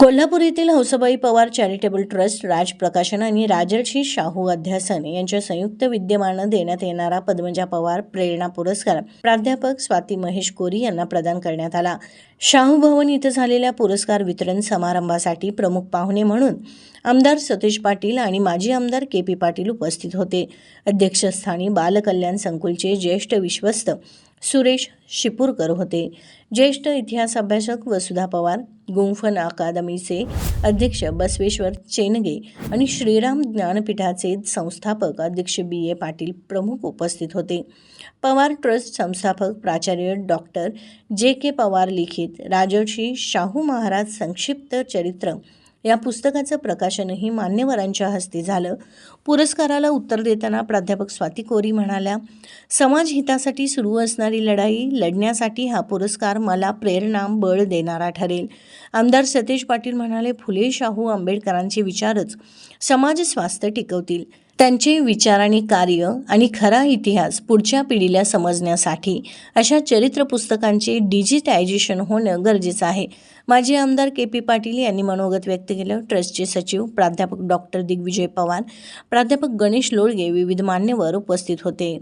कोल्हापूर येथील Hausbai Pawar charitable trust Raj Prakashan आणि राजर्षी शाहू अध्यासन यांच्या संयुक्त विद्यमानं देण्यात येणारा पद्मजा पवार प्रेरणा पुरस्कार प्राध्यापक स्वाती महेश कोरी यांना प्रदान करण्यात आला. शाहू भवन इथं झालेल्या पुरस्कार वितरण समारंभासाठी प्रमुख पाहुणे म्हणून आमदार सतीश पाटील आणि माजी आमदार के पी पाटील उपस्थित होते. अध्यक्षस्थानी बालकल्याण संकुलचे ज्येष्ठ विश्वस्त सुरेश शिपूरकर होते. ज्येष्ठ इतिहास अभ्यासक वसुधा पवार गुंफन अकादमीचे अध्यक्ष बसवेश्वर चेनगे आणि श्रीराम ज्ञानपीठाचे संस्थापक अध्यक्ष बी. ए. पाटील प्रमुख उपस्थित होते. पवार ट्रस्ट संस्थापक प्राचार्य डॉक्टर जे. के. पवार लिखित राजर्षी शाहू महाराज संक्षिप्त चरित्र या पुस्तकाचं प्रकाशनही मान्यवरांच्या हस्ते झालं. पुरस्काराला उत्तर देताना प्राध्यापक स्वाती कोरी म्हणाल्या समाज हितासाठी सुरू असणारी लढाई लढण्यासाठी हा पुरस्कार मला प्रेरणा बळ देणारा ठरेल. आमदार सतेज पाटील म्हणाले फुले शाहू आंबेडकरांचे विचारच समाज स्वास्थ्य टिकवतील. त्यांचे विचार आणि कार्य आणि खरा इतिहास पुढच्या पिढीला समजण्यासाठी अशा चरित्र पुस्तकांचे डिजिटायझेशन होणं गरजेचं आहे. माजी आमदार के पी पाटील यांनी मनोगत व्यक्त केलं. ट्रस्टचे सचिव प्राध्यापक डॉक्टर दिग्विजय पवार प्राध्यापक गणेश लोळगे विविध मान्यवर उपस्थित होते.